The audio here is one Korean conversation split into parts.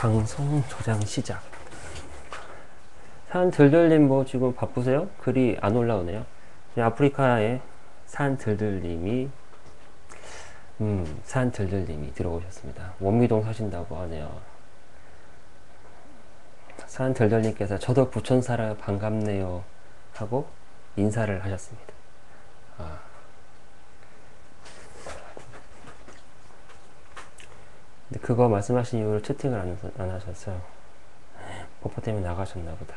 방송 저장 시작. 산 들들님 뭐 지금 바쁘세요? 글이 안 올라오네요. 아프리카에 산 들들님이 음, 산 들들님이 들어오셨습니다. 원미동 사신다고 하네요. 산 들들님께서 저도 부천 살아요 반갑네요 하고 인사를 하셨습니다. 아. 근데 그거 말씀하신 이후로 채팅을 안, 안 하셨어요. 버퍼 때문에 나가셨나 보다.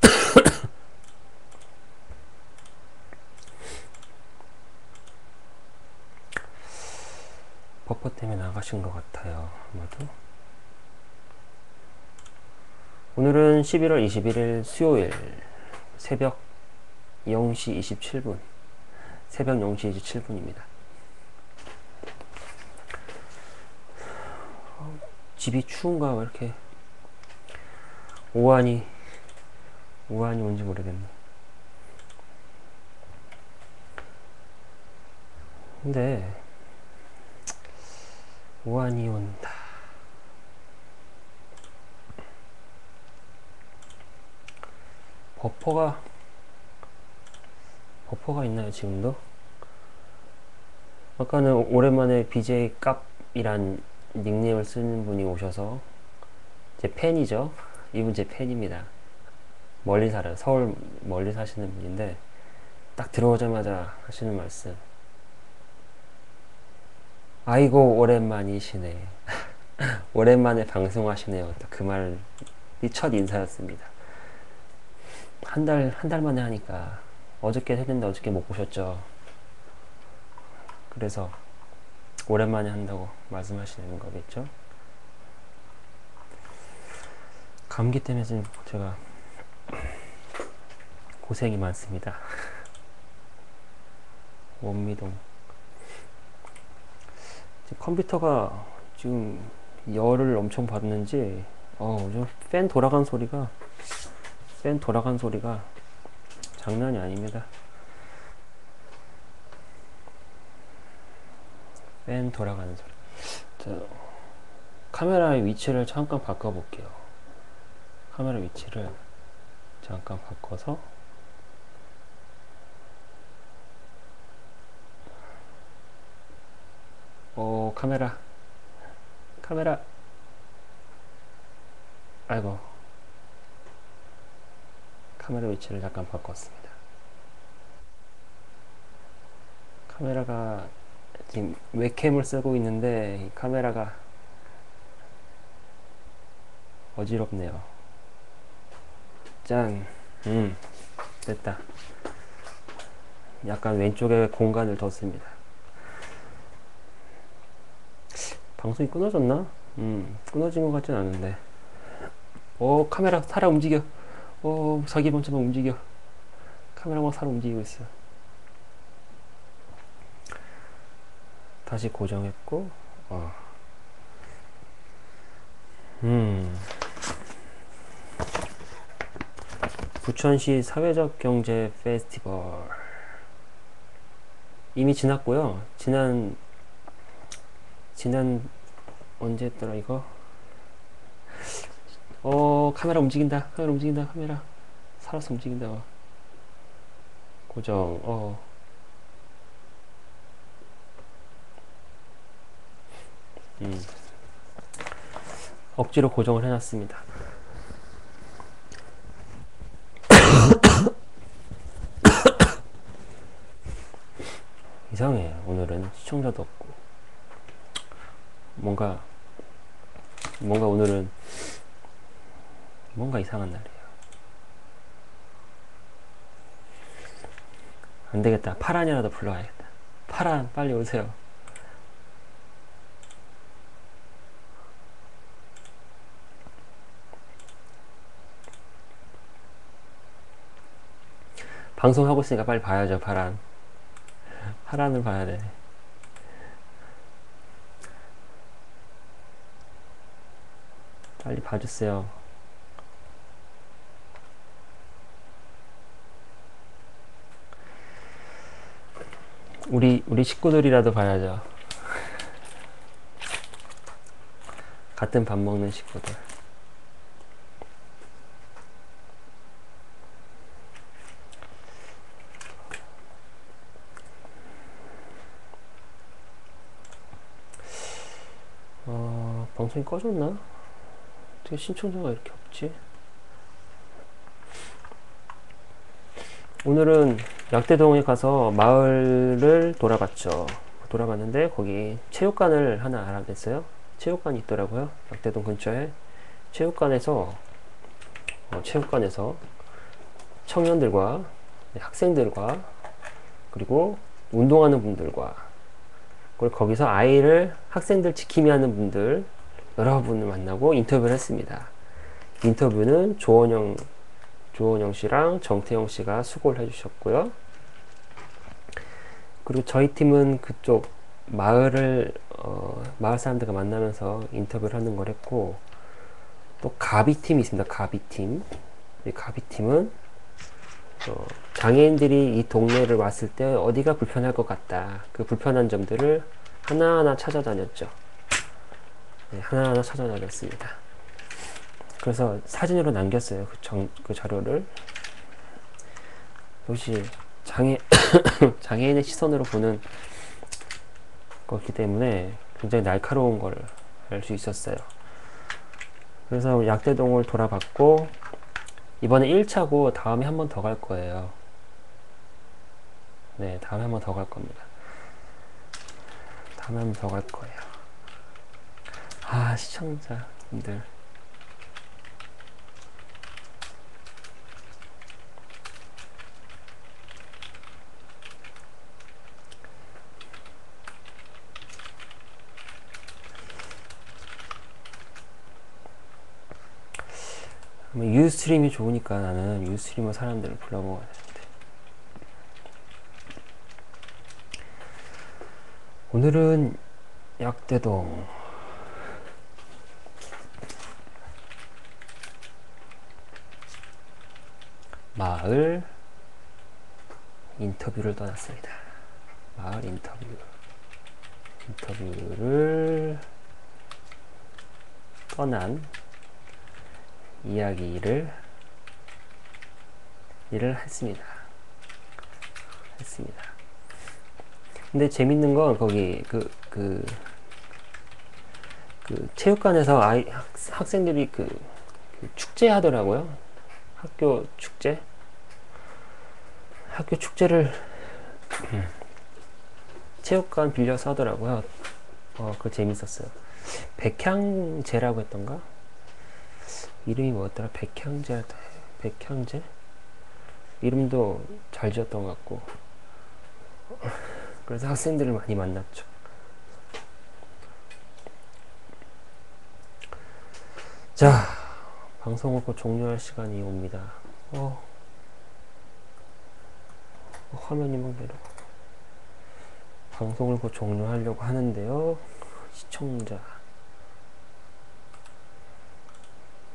버퍼 때문에 나가신 것 같아요. 아마도. 오늘은 11월 21일 수요일 새벽 0시 27분 새벽 0시 27분입니다. 집이 추운가 왜 이렇게 오한이 오한이 뭔지 모르겠네. 근데 오한이 온다. 버퍼가 버퍼가 있나요 지금도? 아까는 오랜만에 BJ 깝이란 닉네임을 쓰는 분이 오셔서 제 팬이죠. 이분 제 팬입니다. 멀리 살아요. 서울 멀리 사시는 분인데 딱 들어오자마자 하시는 말씀. 아이고 오랜만이시네. 오랜만에 방송하시네요. 그 말이 첫 인사였습니다. 한 달, 한 달 만에 하니까 어저께 했는데 어저께 못 보셨죠. 그래서 오랜만에 한다고 말씀하시는 거겠죠? 감기 때문에 지금 제가 고생이 많습니다. 원미동. 컴퓨터가 지금 열을 엄청 받는지, 어, 팬 돌아간 소리가, 팬 돌아간 소리가 장난이 아닙니다. 뺀 돌아가는 소리. 자, 카메라의 위치를 잠깐 바꿔볼게요. 카메라 위치를 잠깐 바꿔서 오 카메라 카메라 아이고 카메라 위치를 잠깐 바꿨습니다. 카메라가 지금 웹캠을 쓰고 있는데 카메라가 어지럽네요. 짠, 음, 됐다. 약간 왼쪽에 공간을 뒀습니다. 방송이 끊어졌나? 음, 끊어진 것 같진 않은데. 오, 카메라 살아 움직여. 오, 자기 먼저만 움직여. 카메라가 살아 움직이고 있어. 다시 고정했고 어. 음. 부천시 사회적 경제 페스티벌 이미 지났고요. 지난 지난 언제 했더라 이거? 어 카메라 움직인다. 카메라 움직인다. 카메라 살아서 움직인다. 고정. 어. 음. 억지로 고정을 해놨습니다. 이상해. 오늘은 시청자도 없고. 뭔가, 뭔가 오늘은, 뭔가 이상한 날이에요. 안 되겠다. 파란이라도 불러야겠다. 파란, 빨리 오세요. 방송하고 있으니까 빨리 봐야죠, 파란. 파란을 봐야 돼. 빨리 봐주세요. 우리, 우리 식구들이라도 봐야죠. 같은 밥 먹는 식구들. 어, 방송이 꺼졌나? 어떻게 신청자가 이렇게 없지? 오늘은 약대동에 가서 마을을 돌아봤죠. 돌아봤는데 거기 체육관을 하나 알아냈어요. 체육관이 있더라고요. 약대동 근처에 체육관에서 어, 체육관에서 청년들과 네, 학생들과 그리고 운동하는 분들과 그리고 거기서 아이를 학생들 지킴이 하는 분들 여러분을 만나고 인터뷰를 했습니다. 인터뷰는 조원영 조원영 씨랑 정태영 씨가 수고를 해주셨고요. 그리고 저희 팀은 그쪽 마을을 어, 마을 사람들과 만나면서 인터뷰를 하는 걸 했고 또 가비 팀이 있습니다. 가비 팀. 이 가비 팀은 어, 장애인들이 이 동네를 왔을 때 어디가 불편할 것 같다. 그 불편한 점들을 하나하나 찾아다녔죠. 네, 하나하나 찾아다녔습니다. 그래서 사진으로 남겼어요. 그, 정, 그 자료를. 역시 장애, 장애인의 시선으로 보는 거기 때문에 굉장히 날카로운 걸 알 수 있었어요. 그래서 약대동을 돌아봤고, 이번에 1차고 다음에 한 번 더 갈 거예요. 네, 다음에 한 번 더 갈 겁니다. 다음에 한 번 더 갈 거예요. 아, 시청자분들. 유스트림이 좋으니까 나는 유스트리머 사람들을 불러먹어야 되는데 오늘은 약대동 마을 인터뷰를 떠났습니다. 마을 인터뷰 인터뷰를 떠난 이야기를 일을 했습니다. 했습니다. 근데 재밌는 건 거기 그, 그, 그 체육관에서 아이, 학, 생들이 그, 그 축제 하더라고요. 학교 축제. 학교 축제를 체육관 빌려서 하더라고요. 어, 그거 재밌었어요. 백향제라고 했던가? 이름이 뭐였더라? 백향제, 백향제? 이름도 잘 지었던 것 같고. 그래서 학생들을 많이 만났죠. 자, 방송을 곧 종료할 시간이 옵니다. 어, 화면이 막 내려. 방송을 곧 종료하려고 하는데요. 시청자.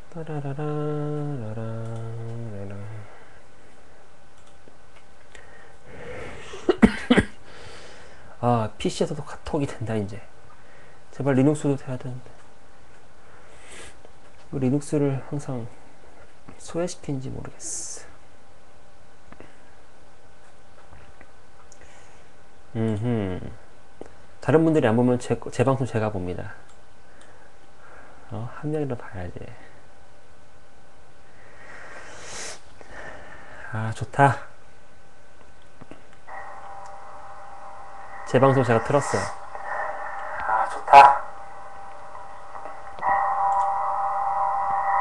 따라라라라라라. 아, PC에서도 카톡이 된다, 이제. 제발 리눅스도 돼야 되는데. 리눅스를 항상 소외시킨지 모르겠어. 음 다른 분들이 안 보면 제, 제 방송 제가 봅니다. 어, 한 명이라도 봐야지. 아, 좋다. 제 방송 제가 틀었어요. 아, 좋다.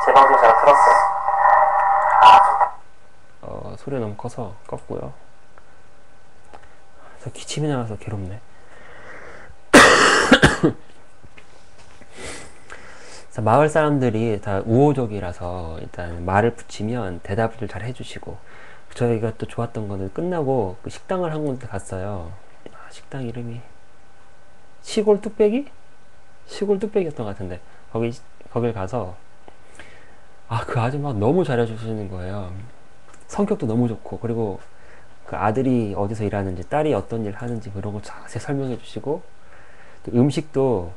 제 방송 제가 틀었어요. 아, 좋다. 어, 소리가 너무 커서 껐고요. 저 기침이 나와서 괴롭네. 마을 사람들이 다 우호적이라서 일단 말을 붙이면 대답을 잘 해주시고 저희가 또 좋았던 거는 끝나고 그 식당을 한 군데 갔어요. 아, 식당 이름이 시골 뚝배기? 시골 뚝배기였던 것 같은데 거기 거길 가서 아 그 아줌마 너무 잘해주시는 거예요. 성격도 너무 좋고 그리고 그 아들이 어디서 일하는지 딸이 어떤 일 하는지 그런 거 자세히 설명해 주시고 음식도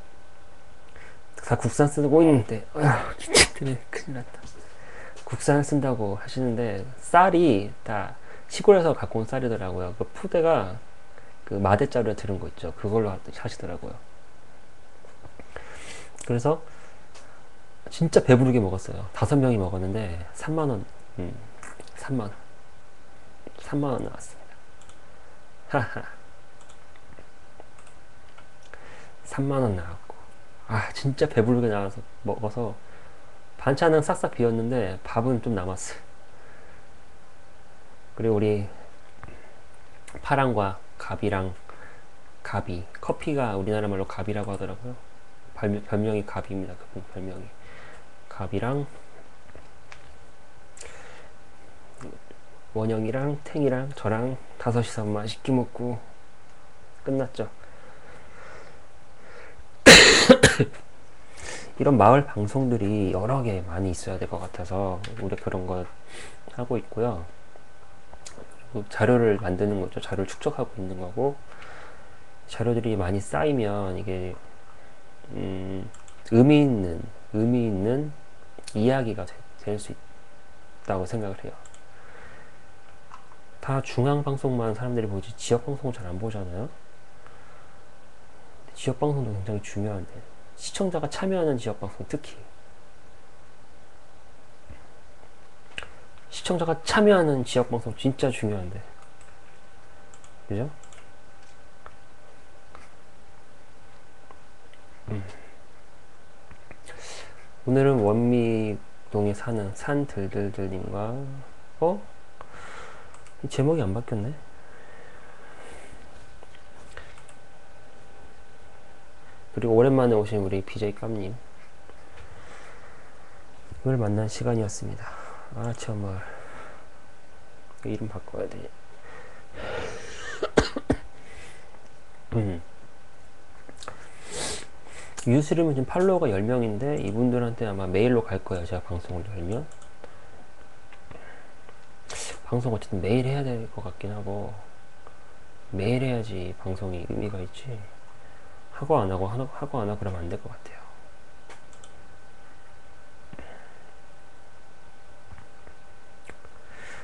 다 국산 쓰고 있는데. 아휴 진짜 때문에 큰일 났다. 국산 쓴다고 하시는데 쌀이 다 시골에서 갖고 온 쌀이더라고요. 그 푸대가 그 마대자루에 들은 거 있죠. 그걸로 하시더라고요. 그래서 진짜 배부르게 먹었어요. 다섯 명이 먹었는데 3만원. 음, 3만원 3만원 나왔습니다. 하하. 3만원 나왔고. 아 진짜 배부르게 나와서 먹어서 반찬은 싹싹 비웠는데 밥은 좀 남았어요 그리고 우리 파랑과 갑이랑 갑이 커피가 우리나라 말로 갑이라고 하더라고요. 별명, 별명이 갑입니다 그분 별명이. 갑이랑 원영이랑 탱이랑 저랑 다섯이서 맛있게 먹고 끝났죠 이런 마을 방송들이 여러 개 많이 있어야 될 것 같아서 우리 그런 거 하고 있고요. 자료를 만드는 거죠. 자료를 축적하고 있는 거고 자료들이 많이 쌓이면 이게 음, 의미 있는 의미 있는 이야기가 될 수 있다고 생각을 해요. 다 중앙 방송만 사람들이 보지 지역 방송을 잘 안 보잖아요. 지역 방송도 굉장히 중요한데 시청자가 참여하는 지역방송 특히 시청자가 참여하는 지역방송 진짜 중요한데 그죠? 음. 오늘은 원미동에 사는 산들들들님과 어? 제목이 안 바뀌었네 그리고 오랜만에 오신 우리 BJ 깜님 을 만난 시간이었습니다. 아 정말 이름 바꿔야 돼. 음. 유스림은 지금 팔로워가 10명인데 이분들한테 아마 메일로 갈 거예요. 제가 방송을 열면 방송 어쨌든 매일 해야 될 것 같긴 하고 매일 해야지 방송이 의미가 있지. 하고 안 하고 하고 안 하고 그러면 안 될 것 같아요.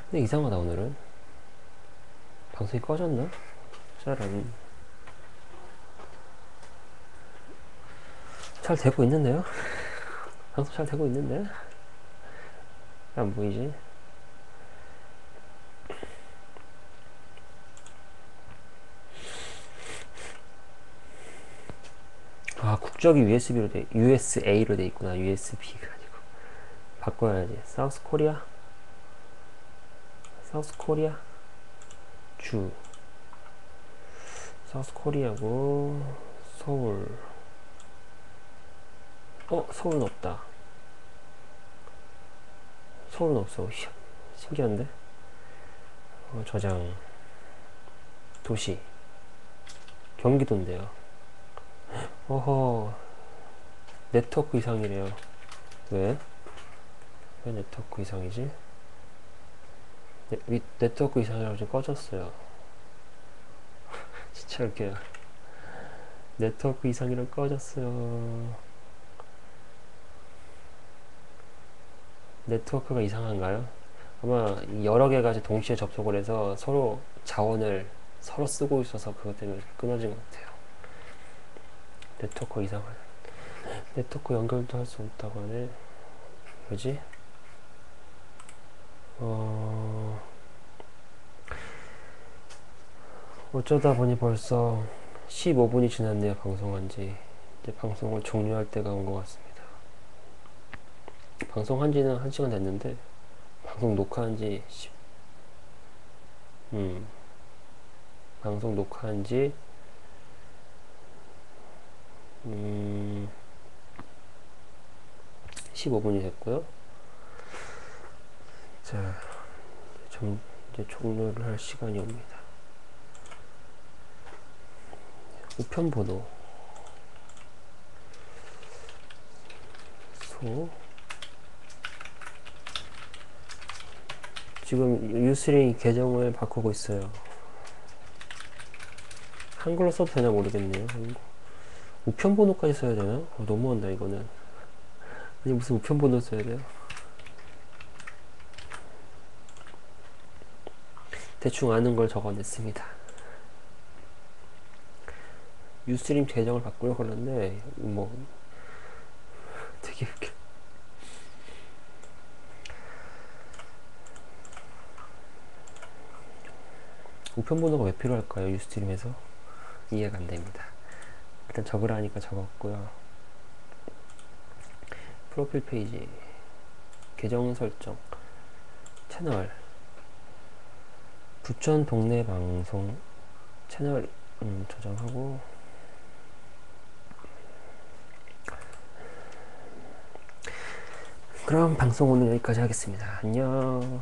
근데 이상하다 오늘은 방송이 꺼졌나? 잘안 잘 되고 있는데요? 방송 잘 되고 있는데? 안 보이지? 아 국적이 USB로 돼 USA로 돼 있구나. USB가 아니고. 바꿔야지. 사우스 코리아? 사우스 코리아? 주. 사우스 코리아고 서울. 어 서울은 없다. 서울은 없어. 신기한데? 어, 저장. 도시. 경기도인데요 어허 네트워크 이상이래요 왜? 왜 네트워크 이상이지? 네, 네트워크 이상이라고 지금 꺼졌어요 진짜 웃겨요 네트워크 이상이라고 꺼졌어요 네트워크가 이상한가요? 아마 여러 개가 동시에 접속을 해서 서로 자원을 서로 쓰고 있어서 그것 때문에 끊어진 것 같아요 네트워크 이상하네 네트워크 연결도 할 수 없다고 하네. 뭐지? 어... 어쩌다 보니 벌써 15분이 지났네요 방송한 지. 이제 방송을 종료할 때가 온 것 같습니다. 방송한 지는 1시간 됐는데 방송 녹화한 지 10... 음 방송 녹화한 지 음, 15분이 됐고요. 자, 좀 이제 종료를 할 시간이 옵니다. 우편 번호 소 지금 유스링 계정을 바꾸고 있어요. 한글로 써도 되나 모르겠네요. 한글. 우편 번호까지 써야 되나? 어, 너무한다 이거는. 아니 무슨 우편 번호 써야 돼요? 대충 아는 걸 적어냈습니다. 유스트림 계정을 바꾸려고 하는데 뭐 되게 웃겨. 우편 번호가 왜 필요할까요? 유스트림에서 이해가 안 됩니다. 일단 적으라 하니까 적었고요. 프로필 페이지, 계정 설정, 채널, 부천 동네 방송 채널 음, 저장하고 그럼 방송 오늘 여기까지 하겠습니다. 안녕.